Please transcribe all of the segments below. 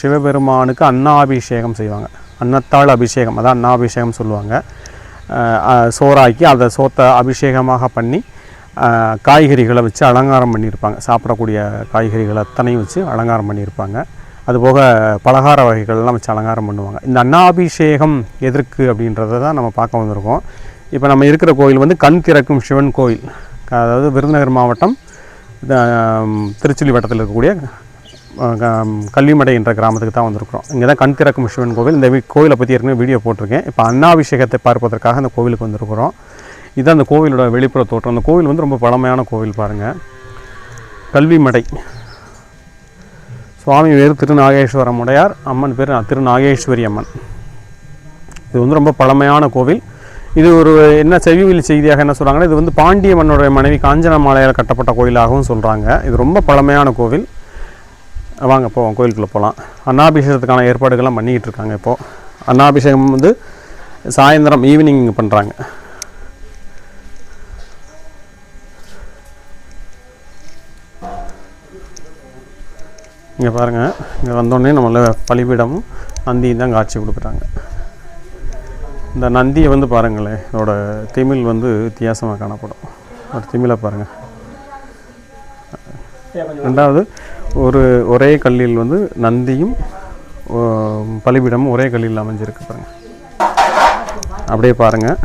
சிவபெருமானுக்கு அன்னாபிஷேகம் செய்வாங்க. அன்னத்தாள் அபிஷேகம் அதான் அன்னாபிஷேகம் சொல்லுவாங்க. சோறாக்கி அதை சோத்தை அபிஷேகமாக பண்ணி காய்கறிகளை வச்சு அலங்காரம் பண்ணியிருப்பாங்க. சாப்பிடக்கூடிய காய்கறிகள் அத்தனையும் வச்சு அலங்காரம் பண்ணியிருப்பாங்க. அதுபோக பலகார வகைகள்லாம் வச்சு அலங்காரம் பண்ணுவாங்க. இந்த அன்னாபிஷேகம் எதற்கு அப்படின்றத தான் நம்ம பார்க்க வந்திருக்கோம். இப்போ நம்ம இருக்கிற கோயில் வந்து கண் திறக்கும் சிவன் கோயில். அதாவது விருதுநகர் மாவட்டம் இந்த, திருச்சுழி வட்டத்தில் இருக்கக்கூடிய கல்விமடை க- என்ற கிராமத்துக்கு தான் வந்திருக்கிறோம். இங்கே தான் கண் திறக்கும் சிவன் கோவில். இந்த வி- கோயிலை பற்றி ஏற்கனவே வீடியோ போட்டிருக்கேன். இப்போ அன்னாபிஷேகத்தை பார்ப்பதற்காக அந்த கோவிலுக்கு வந்திருக்கிறோம். இதுதான் அந்த கோவிலோட வெளிப்புற தோற்றம். அந்த கோவில் வந்து ரொம்ப பழமையான கோவில் பாருங்கள் கல்விமடை சுவாமி பேர் திருநாகேஸ்வரம் உடையார் அம்மன் பேர் திருநாகேஸ்வரி அம்மன். இது வந்து ரொம்ப பழமையான கோவில். இது ஒரு என்ன செவிவெளி செய்தியாக என்ன சொல்கிறாங்கன்னா இது வந்து பாண்டிய மன்னனுடைய மனைவி காஞ்சனமாலையால் கட்டப்பட்ட கோயிலாகவும் சொல்கிறாங்க இது ரொம்ப பழமையான கோவில். வாங்க போவோம் கோயிலுக்குள்ளே போகலாம் அன்னாபிஷேகத்துக்கான ஏற்பாடுகள்லாம் பண்ணிக்கிட்டு இருக்காங்க இப்போது அன்னாபிஷேகம் வந்து சாயந்தரம் ஈவினிங் பண்ணுறாங்க இங்கே பாருங்கள் இங்கே வந்தோடனே நம்மள பலிபீடமும் நந்தியும் தான் காட்சி கொடுக்குறாங்க. இந்த நந்தியை வந்து பாருங்களேன் இதோட திமில் வந்து வித்தியாசமாக காணப்படும். ஒரு திமிலை பாருங்கள் ரெண்டாவது ஒரு ஒரே கல்லில் வந்து நந்தியும் பலிபீடமும் ஒரே கல்லில் அமைஞ்சிருக்கு பாருங்கள் அப்படியே பாருங்கள்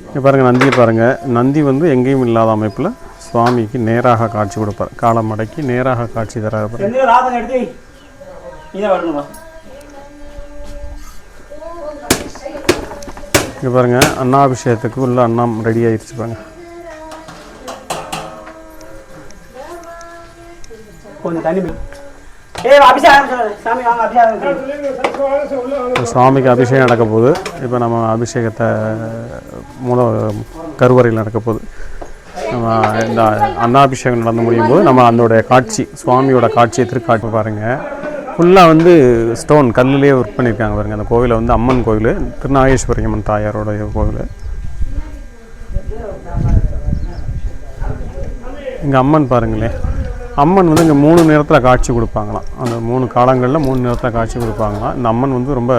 இங்கே பாருங்கள் நந்தியை பாருங்கள் நந்தி வந்து எங்கேயும் இல்லாத அமைப்பில் சுவாமிக்கு நேராக காட்சி கொடுப்பார். காலம் அடக்கி நேராக காட்சி தரார் பாருங்க. எந்த ராதம் எடுத்து இதை வரணுமா இங்கே பாருங்கள் அன்னாபிஷேகத்துக்கு உள்ள அன்னம் ரெடி ஆயிடுச்சு பாருங்க. ஏய் அபிஷேகம் நடக்க போகுது. இப்போ நம்ம அபிஷேகத்தை மூல கருவறையில் நடக்க போகுது. நம்ம இந்த அன்னாபிஷேகம் நடந்து முடியும் போது நம்ம அதோடைய காட்சி சுவாமியோட காட்சியை திருக்காட்சி பாருங்கள் ஃபுல்லாக வந்து ஸ்டோன் கல்லுலேயே ஒர்க் பண்ணியிருக்காங்க பாருங்கள் அந்த கோவிலை வந்து அம்மன் கோவில் திருநாகேஸ்வரி அம்மன் தாயாரோட கோவில். இங்கே அம்மன் பாருங்களேன் அம்மன் வந்து இங்கே மூணு நேரத்தில் காட்சி கொடுப்பாங்களாம். அந்த மூணு காலங்களில் மூணு நேரத்தில் காட்சி கொடுப்பாங்களாம். இந்த அம்மன் வந்து ரொம்ப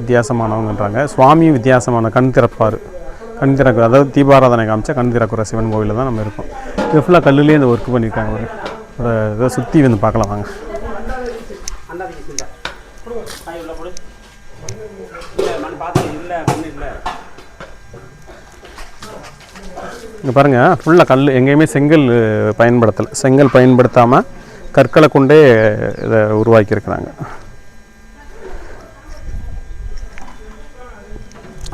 வித்தியாசமானவங்கன்றாங்க. சுவாமியும் வித்தியாசமான கண் திறப்பார். கண் திறக்கிற அதாவது தீபாராதனை காமிச்சா கண் திறக்கிற சிவன் கோவிலில் தான் நம்ம இருக்கோம். இது ஃபுல்லாக கல்லுலேயே இந்த ஒர்க் பண்ணியிருக்காங்க ஒரு இதை சுற்றி வந்து பார்க்கலாம் வாங்க. இங்கே பாருங்கள் ஃபுல்லாக கல் எங்கேயுமே செங்கல் பயன்படுத்தலை. செங்கல் பயன்படுத்தாமல் கற்களை கொண்டே இதை உருவாக்கியிருக்கிறாங்க.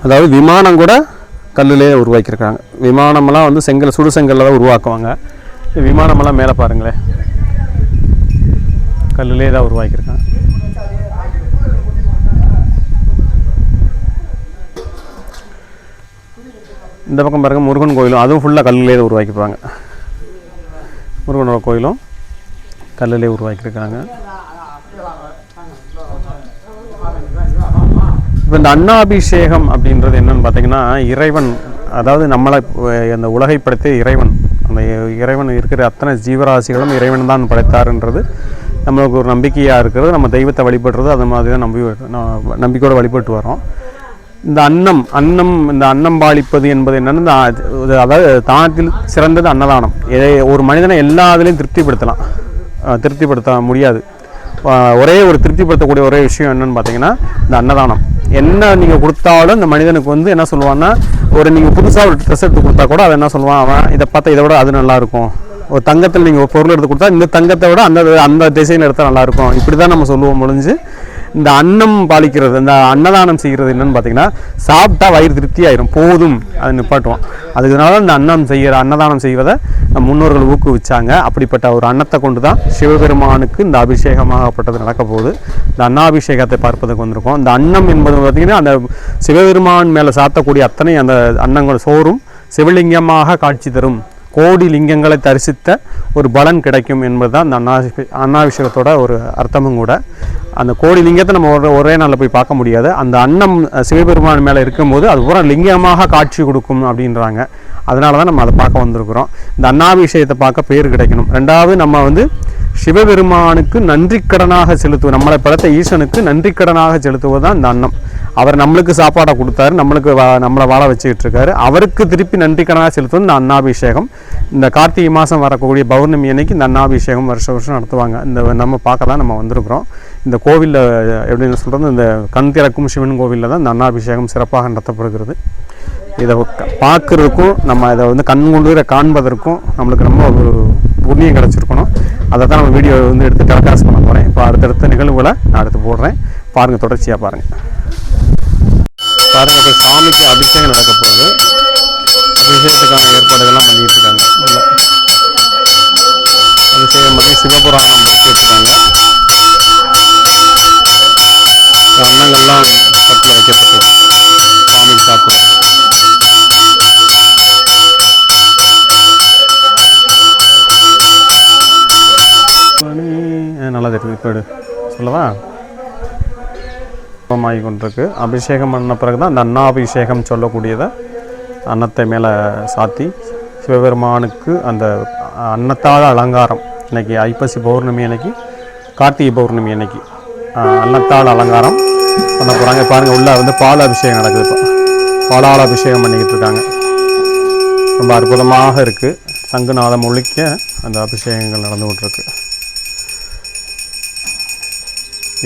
அதாவது விமானம் கூட கல்லுலேயே உருவாக்கியிருக்காங்க விமானமெல்லாம் வந்து செங்கல் சுடு செங்கல்ல தான் உருவாக்குவாங்க. விமானமெல்லாம் மேலே பாருங்களேன். கல்லிலே தான் உருவாக்கியிருக்காங்க. இந்த பக்கம் பாருங்கள் முருகன் கோயிலும் அதுவும் ஃபுல்லாக கல்லிலே உருவாக்கிப்பாங்க முருகனோட கோயிலும் கல்லிலே உருவாக்கியிருக்காங்க. இப்போ இந்த அன்னாபிஷேகம் அப்படின்றது என்னன்னு பார்த்தீங்கன்னா இறைவன் அதாவது நம்மளை அந்த உலகை படைத்த இறைவன் அந்த இ- இறைவன் இருக்கிற அத்தனை ஜீவராசிகளும் இறைவன் தான் படைத்தாருன்றது நம்மளுக்கு ஒரு நம்பிக்கையாக இருக்கிறது நம்ம தெய்வத்தை வழிபடுறது அது மாதிரி தான் நம்பி நம்பிக்கையோடு வழிபட்டு வரோம் இந்த அன்னம் அன்னம் இந்த அன்னம் பாலிப்பது என்பது என்னென்னு அதாவது தானத்தில் சிறந்தது அன்னதானம். எதை- ஒரு மனிதனை எல்லா இதுலேயும் திருப்திப்படுத்தலாம். திருப்திப்படுத்த முடியாது. ஒரே ஒரு திருப்திப்படுத்தக்கூடிய ஒரே விஷயம் என்னன்னு பார்த்தீங்கன்னா இந்த அன்னதானம். என்ன நீங்கள் கொடுத்தாலும் இந்த மனிதனுக்கு வந்து என்ன சொல்லுவான்னா ஒரு நீங்கள் புதுசாக ஒரு ட்ரெஸ் எடுத்து கொடுத்தா கூட அதை என்ன சொல்லுவான் அவன் இதை பார்த்தா இதை விட அது நல்லாயிருக்கும் ஒரு தங்கத்தில் நீங்கள் ஒரு பொருள் எடுத்து கொடுத்தா இந்த தங்கத்தை விட அந்த அந்த டிசைன் எடுத்தால் நல்லாயிருக்கும் இப்படி தான் நம்ம சொல்லுவோம் முடிஞ்சு. இந்த அன்னம் பாலிக்கிறது இந்த அன்னதானம் செய்கிறது என்னன்னு பார்த்தீங்கன்னா சாப்பிட்டா வயிறு திருப்தி ஆயிரும் போதும். அதை நிப்பாட்டுவோம். அதுக்குனால இந்த அன்னம் செய்கிற அன்னதானம் செய்வதை முன்னோர்கள் ஊக்குவிச்சாங்க. அப்படிப்பட்ட ஒரு அன்னத்தை கொண்டு தான் சிவபெருமானுக்கு இந்த அபிஷேகமாகப்பட்டது நடக்க போகுது. இந்த அன்னாபிஷேகத்தை பார்ப்பதற்கு வந்திருக்கோம். இந்த அன்னம் என்பது பார்த்திங்கன்னா அந்த சிவபெருமான் மேலே சாத்தக்கூடிய அத்தனை அந்த அன்னங்கள் சோறும் சிவலிங்கமாக காட்சி தரும். கோடி லிங்கங்களை தரிசித்த ஒரு பலன் கிடைக்கும் என்பதுதான் அந்த அண்ணா அண்ணாபிஷேகத்தோட ஒரு அர்த்தமும் கூட. அந்த கோடி லிங்கத்தை நம்ம ஒரு ஒரே நாளில் போய் பார்க்க முடியாது. அந்த அன்னம் சிவபெருமான் மேலே இருக்கும்போது அது பூரா லிங்கமாக காட்சி கொடுக்கும் அப்படின்றாங்க. அதனால தான் நம்ம அதை பார்க்க வந்திருக்கிறோம். இந்த அன்னாபிஷேகத்தை பார்க்க பேர் கிடைக்கணும். ரெண்டாவது நம்ம வந்து சிவபெருமானுக்கு நன்றிக்கடனாக செலுத்துவோம். நம்மளை படைத்த ஈசனுக்கு நன்றிக்கடனாக செலுத்துவது தான் இந்த அன்னம். அவர் நம்மளுக்கு சாப்பாடை கொடுத்தாரு நம்மளுக்கு வா- நம்மளை வாழ வச்சுக்கிட்டு இருக்காரு அவருக்கு திருப்பி நன்றிக்கடனாக செலுத்தும் இந்த அன்னாபிஷேகம். இந்த கார்த்திகை மாதம் வரக்கூடிய பௌர்ணமி அன்னைக்கு இந்த அன்னாபிஷேகம் வருஷம் வருஷம் நடத்துவாங்க. இந்த நம்ம பார்க்க தான் நம்ம வந்திருக்கிறோம். இந்த கோவிலில் எப்படின்னு சொல்கிறது இந்த கண் திறக்கும் சிவன் கோவிலில் தான் இந்த அன்னாபிஷேகம் சிறப்பாக நடத்தப்படுகிறது. இதை பார்க்குறதுக்கும் நம்ம இதை வந்து கண் குளிர காண்பதற்கும் நம்மளுக்கு ரொம்ப ஒரு புண்ணியம் கிடச்சிருக்கணும். அதை தான் நம்ம வீடியோ வந்து எடுத்து டெலகாஸ்ட் பண்ண போகிறேன் இப்போ அடுத்தடுத்த நிகழ்வுகளை நான் எடுத்து போடுறேன். பாருங்கள் தொடர்ச்சியாக பாருங்கள் பாருங்கள் இப்போ சாமிக்கு அபிஷேகம் நடக்க போகுது. அபிஷேகத்துக்கான ஏற்பாடுகள்லாம் பண்ணிட்டு இருக்காங்க. அபிஷேகம் பண்ணி சிவபுராணம் வச்சுட்டு இருக்காங்க. அன்னங்கள்லாம் தட்டில் வைக்கப்பட்டது. சாமிக்கு சாப்பிடுறது நல்லா தெரியும் இப்போ சொல்லவா? ஆகி கொண்டிருக்கு அபிஷேகம் பண்ண பிறகு தான் அந்த அன்னாபிஷேகம் சொல்லக்கூடியதை அன்னத்தை மேலே சாத்தி சிவபெருமானுக்கு அந்த அன்னத்தால் அலங்காரம். இன்னைக்கு ஐப்பசி பௌர்ணமி அன்னைக்கு கார்த்திகை பௌர்ணமி அன்னைக்கு அன்னத்தால் அலங்காரம் பண்ண போகிறாங்க பாருங்கள் உள்ளே வந்து பால் அபிஷேகம் நடக்குது இப்போ. பாலால் அபிஷேகம் பண்ணிக்கிட்டு இருக்காங்க. ரொம்ப அற்புதமாக இருக்குது சங்குநாதம் ஒழிக்க அந்த அபிஷேகங்கள் நடந்து கொண்டிருக்கு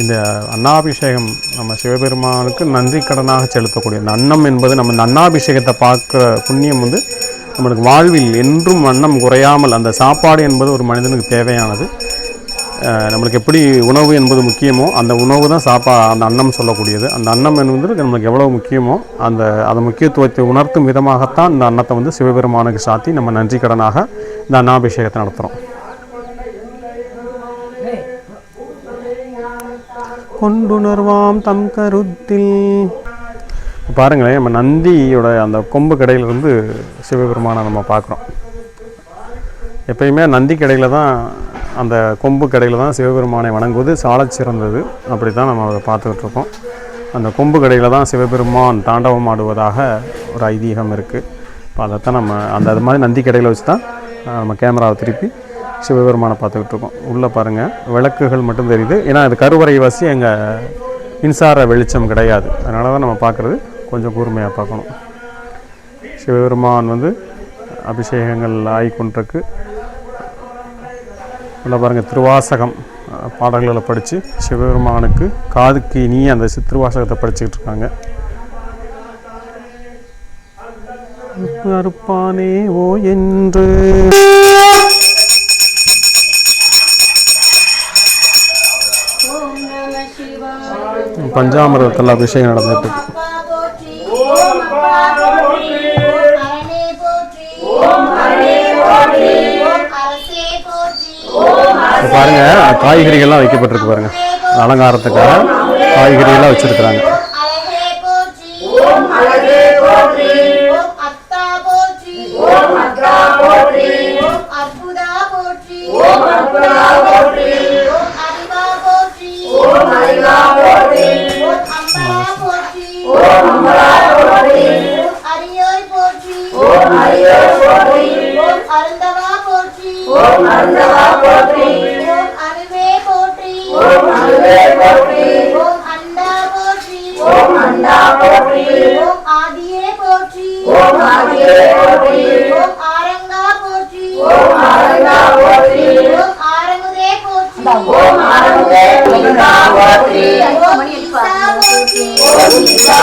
இந்த அன்னாபிஷேகம் நம்ம சிவபெருமானுக்கு நன்றி கடனாக செலுத்தக்கூடிய இந்த அன்னம் என்பது நம்ம இந்த அன்னாபிஷேகத்தை பார்க்குற புண்ணியம் வந்து நம்மளுக்கு வாழ்வில் என்றும் அன்னம் குறையாமல் அந்த சாப்பாடு என்பது ஒரு மனிதனுக்கு தேவையானது. நம்மளுக்கு எப்படி உணவு என்பது முக்கியமோ அந்த உணவு தான் சாப்பா அந்த அன்னம் சொல்லக்கூடியது. அந்த அன்னம் என்பது நம்மளுக்கு எவ்வளோ முக்கியமோ அந்த அந்த முக்கியத்துவத்தை உணர்த்தும் விதமாகத்தான் இந்த அன்னத்தை வந்து சிவபெருமானுக்கு சாத்தி நம்ம நன்றி கடனாக இந்த அன்னாபிஷேகத்தை நடத்துகிறோம் கொண்டுணர்வாம் தம் கருத்தில். பாருங்களேன் நம்ம நந்தியோட அந்த கொம்பு கடையிலிருந்து சிவபெருமானை நம்ம பார்க்குறோம். எப்பயுமே நந்தி கடையில் தான் அந்த கொம்பு கடையில் தான் சிவபெருமானை வணங்குவது சாலச் சிறந்தது. அப்படி தான் நம்ம அதை பார்த்துக்கிட்டு இருக்கோம். அந்த கொம்பு கடையில் தான் சிவபெருமான் தாண்டவம் ஆடுவதாக ஒரு ஐதீகம் இருக்குது இப்போ அதைத்தான் நம்ம அந்த அது மாதிரி நந்தி கடையில் வச்சு தான் நம்ம கேமராவை திருப்பி சிவபெருமானை பார்த்துக்கிட்டு இருக்கோம். உள்ளே பாருங்கள் விளக்குகள் மட்டும் தெரியுது. ஏன்னா அது கருவறை வாசி எங்கள் மின்சார வெளிச்சம் கிடையாது. அதனால தான் நம்ம பார்க்குறது கொஞ்சம் கூர்மையாக பார்க்கணும். சிவபெருமான் வந்து அபிஷேகங்கள் ஆகிக்கொண்டிருக்கு. உள்ள பாருங்கள் திருவாசகம் பாடல்களை படித்து சிவபெருமானுக்கு காதுக்கு இனி அந்த திருவாசகத்தை படிச்சுக்கிட்டு இருக்காங்க. அறுப்பானே ஓ என்று பஞ்சாமிரதத்தில் அபிஷேகம் நடந்துட்டு. இருக்கு பாருங்க காய்கறிகள்லாம் வைக்கப்பட்டிருக்கு பாருங்க. அலங்காரத்துக்காக காய்கறிகள்லாம் வச்சிருக்கிறாங்க. போற்றி ஓம் அம்பலா போற்றி ஓம் அரியோய் போற்றி ஓம் அரியோய் போற்றி ஓம் அருந்தவா போற்றி ஓம் அருந்தவா போற்றி ஓம் அருவே போற்றி ஓம் அருவே போற்றி ஓம் அண்டா போற்றி ஓம் அண்டா போற்றி ஓம் ஆதியே போற்றி ஓம் ஆதியே போற்றி ஓம் ஆரங்கா போற்றி ஓம் ஆரங்கா போற்றி ஓம் ஆரமுதே போற்றி ஓம் ஆரமுதே போற்றி ஓம் ஈசா போற்றி ஓம் ஈசா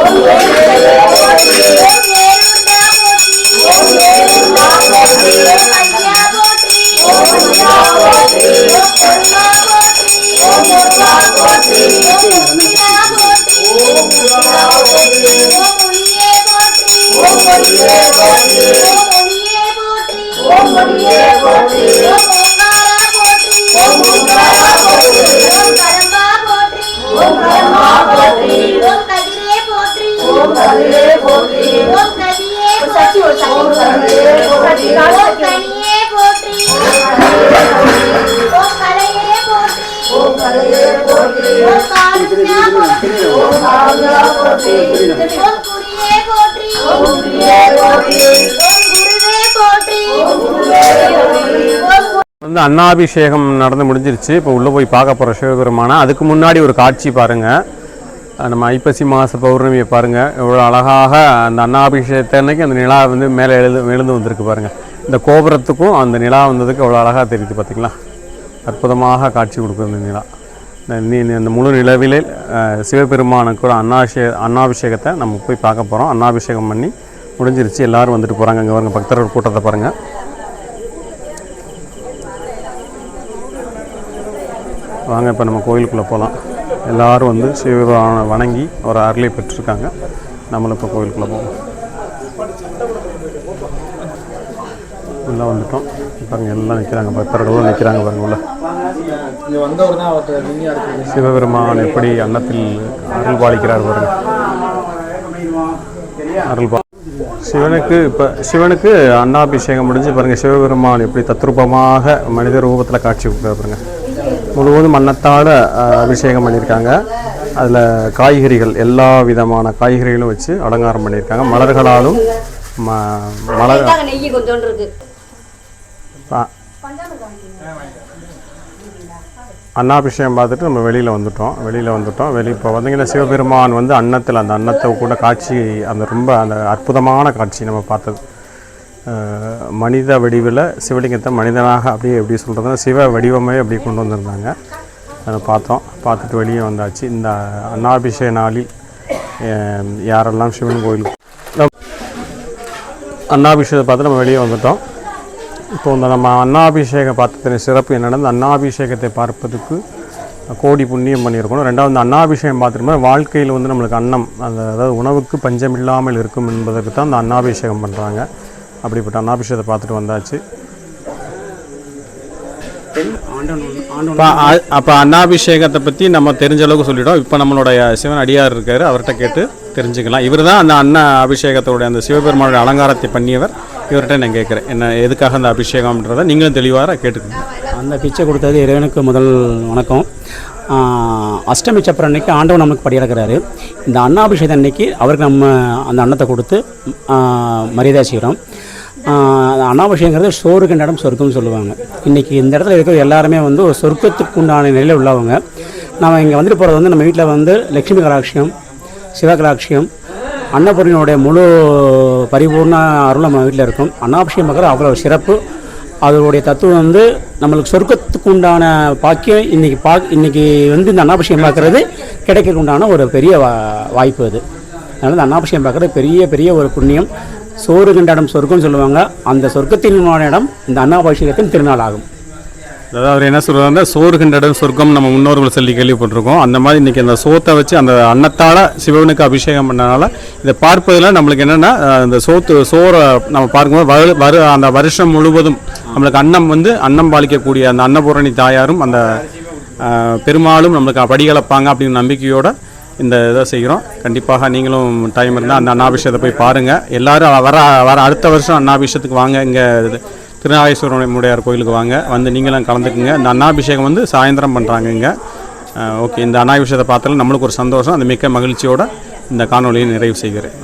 Amém. வந்து அன்னாபிஷேகம் நடந்து முடிஞ்சிருச்சு. இப்போ உள்ளே போய் பார்க்க போகிற சிவபெருமானா அதுக்கு முன்னாடி ஒரு காட்சி பாருங்கள் நம்ம ஐப்பசி மாத பௌர்ணமியை பாருங்கள் இவ்வளோ அழகாக அந்த அன்னாபிஷேகத்தை அன்னைக்கு அந்த நிலா வந்து மேலே எழுது எழுந்து வந்திருக்கு பாருங்கள் இந்த கோபுரத்துக்கும் அந்த நிலா வந்ததுக்கு அவ்வளோ அழகாக தெரியுது பார்த்திங்களா அற்புதமாக காட்சி கொடுக்குது இந்த நிலா. இந்த நீ அந்த முழு நிலவிலே சிவபெருமானுக்கு கூட அன்னாபிஷே அன்னாபிஷேகத்தை நம்ம போய் பார்க்க போகிறோம் அன்னாபிஷேகம் பண்ணி முடிஞ்சிருச்சு. எல்லோரும் வந்துட்டு போகிறாங்க அங்கே பாருங்க பக்தர்கள் கூட்டத்தை பாருங்கள் வாங்க இப்போ நம்ம கோயிலுக்குள்ளே போகலாம் எல்லாரும் வந்து சிவபெருமானை வணங்கி ஒரு அருளை பெற்றிருக்காங்க. நம்மளும் இப்போ கோயிலுக்குள்ளே போவோம். எல்லாம் வந்துட்டோம். பாருங்க எல்லாம் நிற்கிறாங்க பக்தர்களும் நிற்கிறாங்க பாருங்க உள்ள. சிவபெருமான் எப்படி அன்னத்தில் அருள் பாலிக்கிறார் பாருங்க. அருள் பா சிவனுக்கு இப்போ சிவனுக்கு அன்னாபிஷேகம் முடிஞ்சு பாருங்கள் சிவபெருமான் எப்படி தத்ரூபமாக மனித ரூபத்தில் காட்சி கொடுக்குறாரு பாருங்கள் முழுவதும் அன்னத்தால் அஹ், அபிஷேகம் பண்ணியிருக்காங்க. அதில் காய்கறிகள் எல்லா விதமான காய்கறிகளும் வச்சு அலங்காரம் பண்ணியிருக்காங்க. மலர்களாலும் ம மலர் அன்னாபிஷேகம் பார்த்துட்டு நம்ம வெளியில் வந்துட்டோம். வெளியில் வந்துட்டோம். வெளியே இப்போ வந்தீங்கன்னா சிவபெருமான் வந்து அன்னத்தில் அந்த அன்னத்தை கூட காட்சி அந்த ரொம்ப அந்த அற்புதமான காட்சி நம்ம பார்த்தது. மனித வடிவில் சிவலிங்கத்தை மனிதனாக அப்படியே எப்படி சொல்கிறதுனா சிவ வடிவமே அப்படி கொண்டு வந்திருந்தாங்க. அதை பார்த்தோம். பார்த்துட்டு வெளியே வந்தாச்சு. இந்த அன்னாபிஷேக நாளில் யாரெல்லாம் சிவன் கோயில் அன்னாபிஷேகத்தை பார்த்து நம்ம வெளியே வந்துட்டோம். இப்போ இந்த நம்ம அன்னாபிஷேகம் பார்த்ததின் சிறப்பு என்னென்னா இந்த அன்னாபிஷேகத்தை பார்ப்பதுக்கு கோடி புண்ணியம் பண்ணியிருக்கணும். ரெண்டாவது இந்த அன்னாபிஷேகம் பார்த்துட்டோம்னா வாழ்க்கையில் வந்து நம்மளுக்கு அன்னம் அந்த அதாவது உணவுக்கு பஞ்சம் இல்லாமல் இருக்கும் என்பதற்கு தான் இந்த அன்னாபிஷேகம் பண்ணுறாங்க அப்படிப்பட்ட அன்னாபிஷேகத்தை பார்த்துட்டு வந்தாச்சு. அப்போ அன்னாபிஷேகத்தை பற்றி நம்ம தெரிஞ்ச அளவுக்கு சொல்லிட்டோம். இப்போ நம்மளுடைய சிவன் அடியார் இருக்கார் அவர்கிட்ட கேட்டு தெரிஞ்சுக்கலாம். இவர் தான் அந்த அன்ன அபிஷேகத்தோடைய அந்த சிவபெருமானுடைய அலங்காரத்தை பண்ணியவர். இவர்கிட்ட நான் கேட்குறேன் என்ன எதுக்காக அந்த அபிஷேகம்ன்றதை நீங்களும் தெளிவாக கேட்டுக்கோங்க. அந்த பிச்சை கொடுத்தது இறைவனுக்கு முதல் வணக்கம். அஷ்டமி சப்பரம் அன்னைக்கு ஆண்டவன் நமக்கு படியிறக்கிறாரு இந்த அன்னாபிஷேகம் அன்னைக்கு அவருக்கு நம்ம அந்த அன்னத்தை கொடுத்து மரியாதை செய்கிறோம் ஆஹ் அன்னாபிஷேகங்கிறது சோறுக்கு இடம் சொர்க்கம்னு சொல்லுவாங்க. இன்றைக்கி இந்த இடத்துல இருக்கிற எல்லாருமே வந்து ஒரு சொர்க்கத்துக்கு உண்டான நிலையில் உள்ளவங்க. நம்ம இங்கே வந்துட்டு போகிறது வந்து நம்ம வீட்டில் வந்து லக்ஷ்மி கலாட்சியம் சிவகலாட்சியம் அன்னபூரணியோடைய முழு பரிபூர்ண அருள் நம்ம வீட்டில் இருக்கும். அன்னாபிஷேகம் பார்க்குற அவ்வளோ சிறப்பு. அதனுடைய தத்துவம் வந்து நம்மளுக்கு சொர்க்கத்துக்கு உண்டான பாக்கியம் இன்னைக்கு பா இன்னைக்கு வந்து இந்த அன்னாபிஷேகம் பார்க்குறது கிடைக்கிறதுக்கு உண்டான ஒரு பெரிய வா வாய்ப்பு அது. அதனால் இந்த அன்னாபிஷேகம் பார்க்குறது பெரிய பெரிய ஒரு புண்ணியம். சோறு கண்ட இடம் சொர்க்கம்னு சொல்லுவாங்க. அந்த சொர்க்கத்தின் இடம் இந்த அன்னாபிஷேகத்தின் திருநாள் ஆகும் அதாவது அவர் என்ன சொல்கிறாருன்னா சோறு கண்டடம் சொர்க்கம் நம்ம முன்னோர்கள் சொல்லி கேள்விப்பட்டிருக்கோம். அந்த மாதிரி இன்றைக்கி அந்த சோத்தை வச்சு அந்த அன்னத்தால் சிவனுக்கு அபிஷேகம் பண்ணனால இதை பார்ப்பதில் நம்மளுக்கு என்னென்னா அந்த சோத்து சோறை நம்ம பார்க்கும்போது வரு வரு அந்த வருஷம் முழுவதும் நம்மளுக்கு அன்னம் வந்து அன்னம் பாலிக்கக்கூடிய அந்த அன்னபூரணி தாயாரும் அந்த பெருமாளும் நம்மளுக்கு படிகளப்பாங்க அப்படிங்கிற நம்பிக்கையோடு இந்த இதை செய்கிறோம். கண்டிப்பாக நீங்களும் டைம் இருந்தால் அந்த அன்னாபிஷேகத்தை போய் பாருங்கள் எல்லாரும் வர வர அடுத்த வருஷம் அன்னாபிஷேகத்துக்கு வாங்க. இங்கே திருநாகேஸ்வரமுடையார் கோயிலுக்கு வாங்க. வந்து நீங்களும் கலந்துக்குங்க. இந்த அன்னாபிஷேகம் வந்து சாயந்தரம் பண்ணுறாங்க இங்கே. ஓகே. இந்த அன்னாபிஷேகத்தை பார்த்தாலும் நம்மளுக்கு ஒரு சந்தோஷம். அந்த மிக்க மகிழ்ச்சியோடு இந்த காணொலியை நிறைவு செய்கிறேன்.